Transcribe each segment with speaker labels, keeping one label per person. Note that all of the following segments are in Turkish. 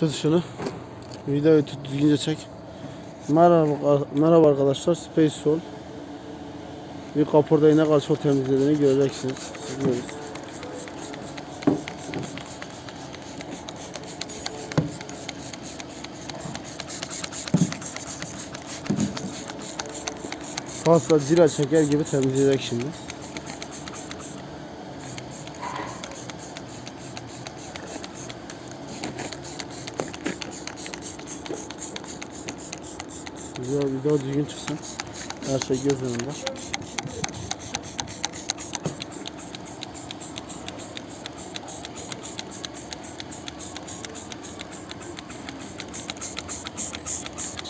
Speaker 1: Tut şunu. Videoyu tut düzgünce çek. Merhaba, merhaba arkadaşlar. Space Soul. Bir kaporda ne kadar çok temizlediğini göreceksiniz. Buyurun. Pasta cila çeker gibi temizleyecek şimdi. Güzel video düzgün çıksın. Her şey göz önünde.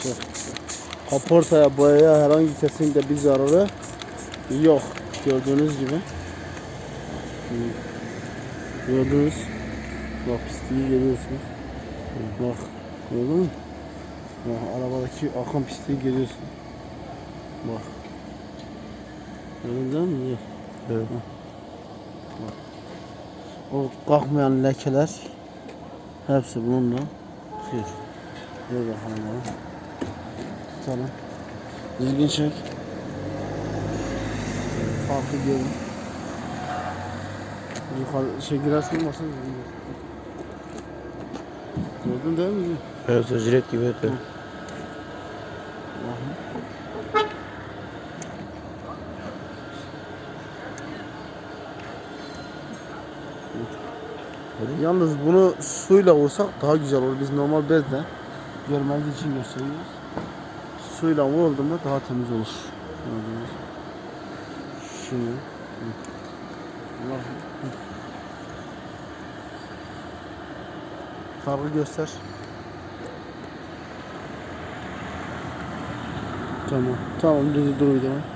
Speaker 1: Şey, Kaportaya, boyaya herhangi kesinlikle bir zararı yok. Gördüğünüz gibi. Gördünüz. Bak pisliği görüyorsunuz. Bak. Gördün mü? Bak arabadaki akan pisliği görüyorsun. Bak. Gördün değil mi?
Speaker 2: Evet.
Speaker 1: Bak. O kalkmayan lekeler hepsi bununla kıyır. Dur bakalım bana. Tutalım. Düzgün çek. Farkı görün. Yukarı şey girersin basın. Gördün değil mi?
Speaker 2: Evet jilet gibi ötüyor.
Speaker 1: Yalnız bunu suyla vursak daha güzel olur. Biz normal bezle görmeniz için gösteriyoruz. Suyla vurulduğunda daha temiz olur. Gördüğünüz. Şunu. Farkı göster. Tamam. Tamam dur dur bir.